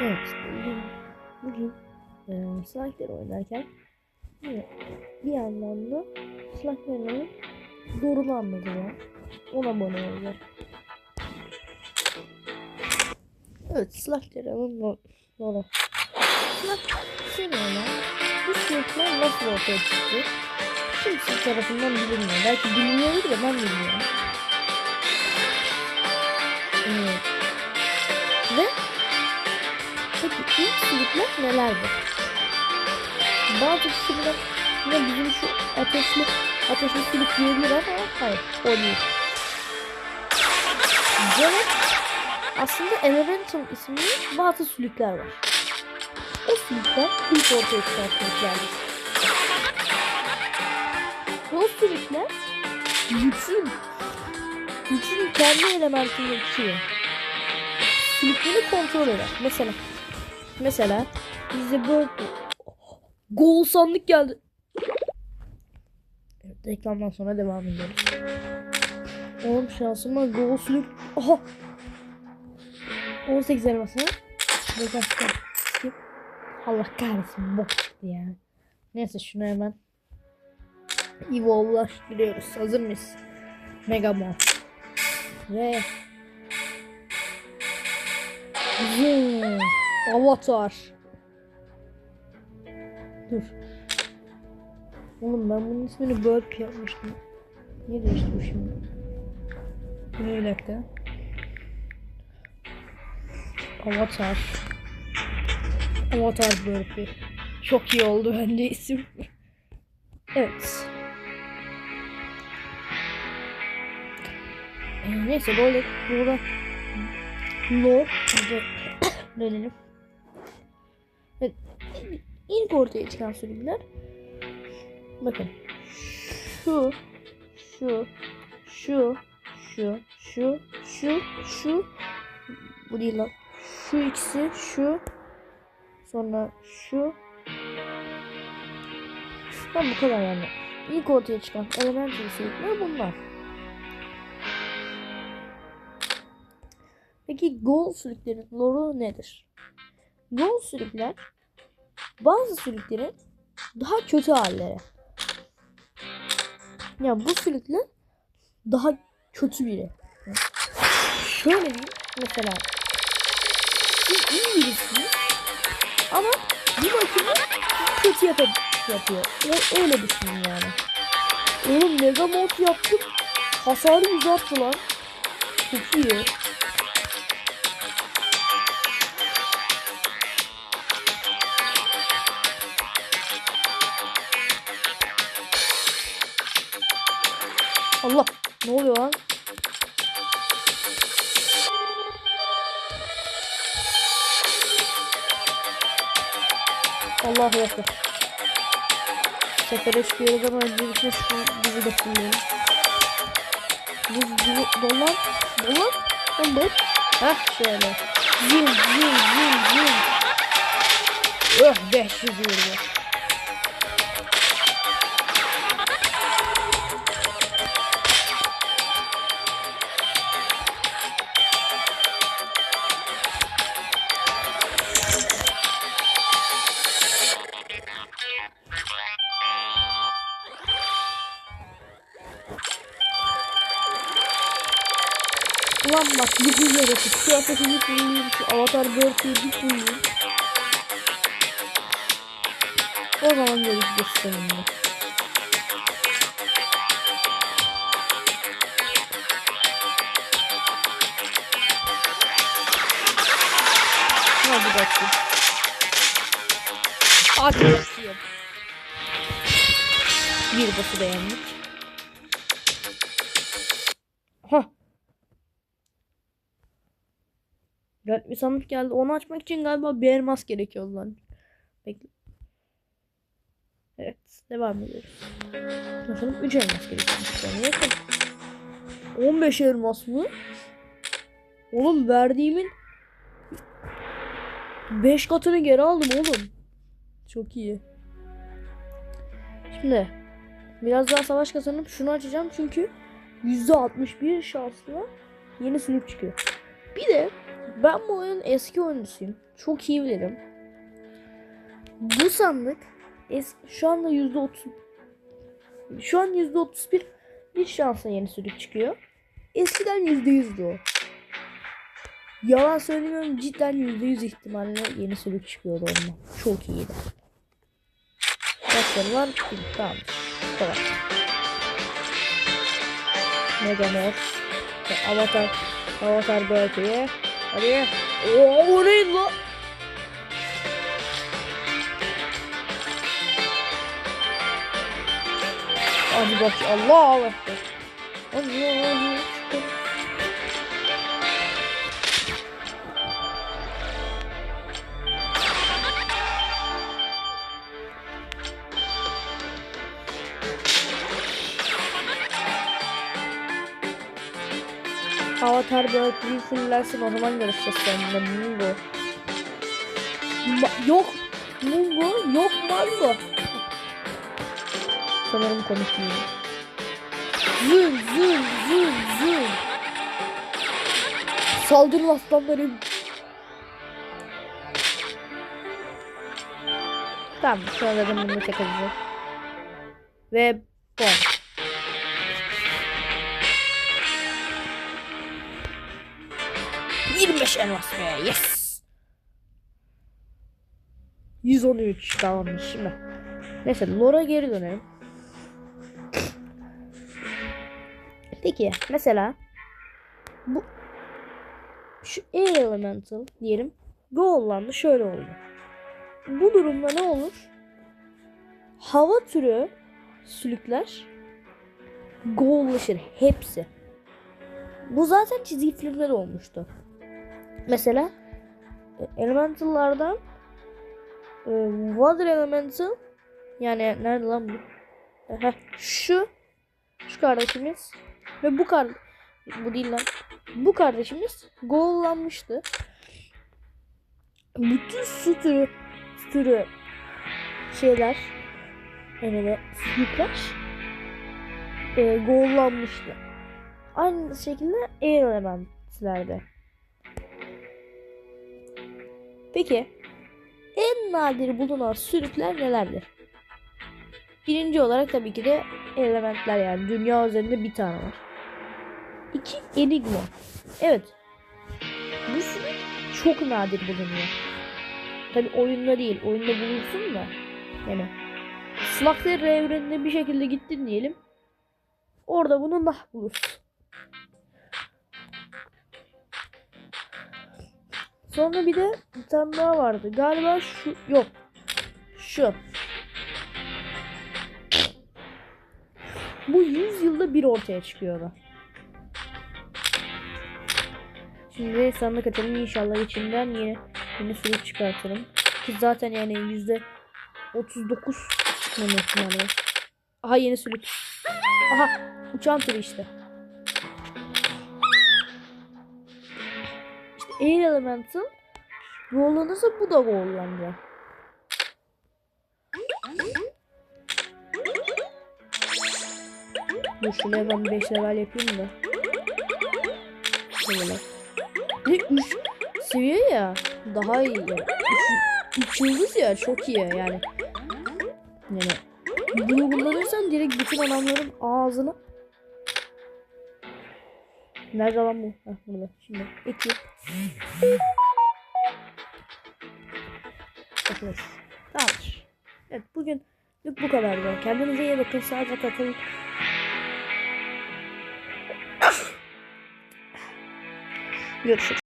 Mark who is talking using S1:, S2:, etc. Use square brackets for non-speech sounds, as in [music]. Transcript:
S1: Evet. Bugün, bugün e, Slackler oynarken bir, yandan da Slackler'ın doğrunu anlatacağım. Ona abone olacak. Evet Slackler'ın doğru. Slackler'ın bu süreçler nasıl ortaya çıktı? Kimse tarafından bilinmiyor. Belki biliniyordur da ben bilmiyorum. İlk sülükler nelerdir? Bazı sülükler yine bizim şu ateşli ateşli sülük diyebilir ama hayır o değil. Böyle aslında Elemental isimli bazı sülükler var. O sülükler ilk ortaya çıkan sülüklerdir. Ve o sülükler güçün kendi elementindeki sülükleri kontrol eder. Mesela Mesela bize böyle gol sandık geldi. Evet, reklamdan sonra devam ediyoruz. Oğlum şansıma gol sülük. Aha. 18 elmasına. Buradan çıkar. Skip. Allah kahretsin bok çıktı ya. Neyse şunu hemen Evolve'laştırıyoruz. Hazır mıyız? Megamon. Ve Zoom. Avatar. Dur. Oğlum ben bunun ismini Burp yapmıştım. Niye değişti bu şimdi? Dur bir dakika. Avatar. Avatar Burp'i. Çok iyi oldu bence isim. evet. Ee, neyse böyle burada lore [coughs] dönelim. Evet, ilk ortaya çıkan sürümler bakın şu şu şu şu şu şu şu bu değil lan şu ikisi şu sonra şu Tam bu kadar yani. İlk ortaya çıkan elemental sürükler bunlar. Peki gol sürüklerin loru nedir? Gol sürükler bazı sürüklerin daha kötü halleri. Ya bu sürükler daha kötü biri. Şöyle diyeyim mesela siz iyi birisiniz ama bir bakıma kötü yap yapıyor. O, öyle düşünün yani. Oğlum mega mod yaptım. Hasarı uzattı lan. Çok iyi. Allahu Ekber. Sefere çıkıyoruz ama öncelikle şu bizi de kullanalım. Bu bu dolan lan bu. Heh şöyle. Zim zim zim zim. Öh 500 vurdu. Bak bir gün yaratık. Şu ateşi bir kullanayım. Şu avatar börtüyü bir kullanayım. O zaman görüşeceğiz seninle. Hadi bakayım. Yok. Bir bası beğendik. Garip bir sandık geldi. Onu açmak için galiba bir elmas gerekiyor lan. Bekle. Evet. Devam ediyoruz. Bakalım 3 elmas gerekiyor. Yani yakın. 15 elmas mı? Oğlum verdiğimin 5 katını geri aldım oğlum. Çok iyi. Şimdi biraz daha savaş kazanıp şunu açacağım çünkü %61 şansla yeni sülük çıkıyor. Bir de Ben bu oyunun eski oyuncusuyum. Çok iyi bilirim. Bu sandık es şu anda yüzde otuz şu an yüzde otuz bir bir şansa yeni sürük çıkıyor. Eskiden yüzde yüzdü o. Yalan söylemiyorum cidden yüzde yüz ihtimalle yeni sürük çıkıyordu onunla. Çok iyiydi. Bir, tamam. Kadar. Megamorph. Avatar. Avatar Berkeley. Hadi. Oo, o neydi lan? Hadi bak Allah Allah. Allah Avatar Berkeley fullersin o zaman görüşeceğiz seninle Mungo. Ma- yok Mungo yok Mango. Sanırım konuşmuyor. Zın zın zın zın. Saldırın aslanlarım. Tamam zaten bunu alacak. Ve bom. Yirmi beş elmas be yes. 113 tamammış şimdi. Neyse Lora geri dönelim. Peki mesela bu şu E elemental diyelim Goal'landı şöyle oldu. Bu durumda ne olur? Hava türü sülükler Goal'laşır hepsi. Bu zaten çizgi filmde de olmuştu. Mesela e, Elemental'lardan e, Water Elemental yani nerede lan bu? Heh, şu şu kardeşimiz ve bu kar bu değil lan. Bu kardeşimiz gollanmıştı. Bütün su türü, su türü şeyler yani sülükler e, gollanmıştı. Aynı şekilde air elementlerde. Peki en nadir bulunan sülükler nelerdir? Birinci olarak tabii ki de elementler yani dünya üzerinde bir tane var. İki enigma. Evet. Bu sülük çok nadir bulunuyor. Tabii oyunda değil. Oyunda bulursun da. Yani Slugterra evreninde bir şekilde gittin diyelim. Orada bunu nah bulursun. Sonra bir de bir tane daha vardı. Galiba şu yok. Şu. Bu 100 yılda bir ortaya çıkıyordu. Şimdi sandık açalım inşallah içinden yeni yeni sürü çıkartırım. Ki zaten yani yüzde 39 çıkmama ihtimali var. Aha yeni sülük. Aha uçan türü işte. Air Elemental rollanırsa bu da rollanacak. Dur şuraya ben 5 level yapayım da. Şöyle. Bir 3 seviye ya. Daha iyi. 3 yıldız ya çok iyi yani. Yani bunu kullanırsan direkt bütün adamların ağzını Nerede lan bu? Heh, burada. Şimdi ekip. Bakıyoruz. Tamamdır. Evet bugün bu kadar. Kendinize iyi bakın. Sağlıcakla kalın. Görüşürüz.